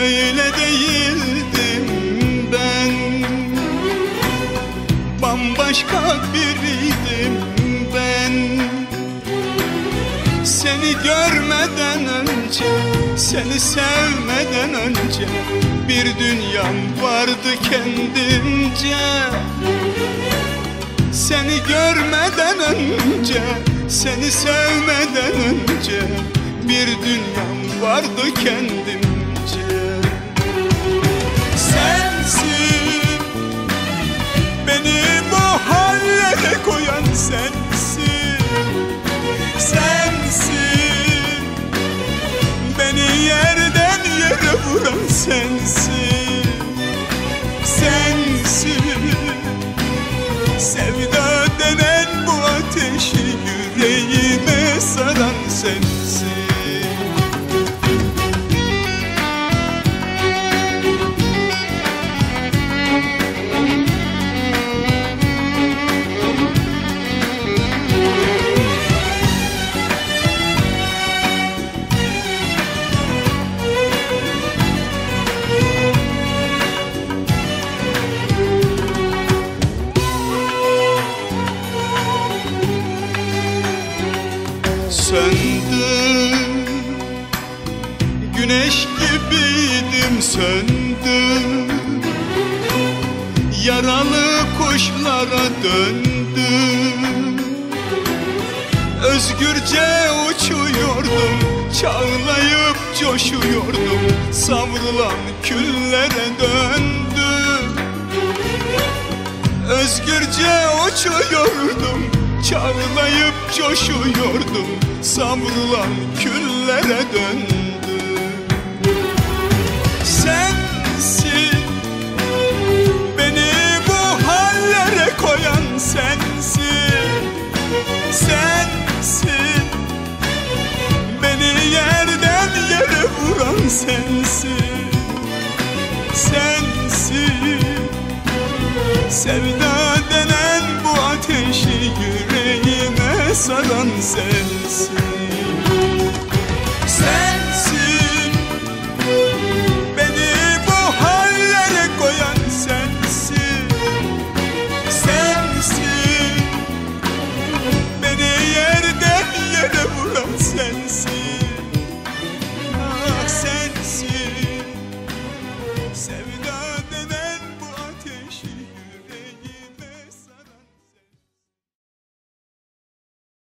böyle değildim ben. Bambaşka biriydim ben. Seni görmeden önce, seni sevmeden önce Bir dünyam vardı kendimce. Seni görmeden önce, seni sevmeden önce Bir dünyam vardı kendimce söndüm Güneş gibiydim söndüm Yaralı kuşlara döndüm. Özgürce uçuyordum Çağlayıp coşuyordum. Savrulan küllere döndüm. Özgürce uçuyordum Çağlayıp coşuyordum. Savrulan küllere döndüm. Sensin Beni bu hallere koyan sensin. Sensin Beni yerden yere vuran sensin. Sensin Sevda saran sensin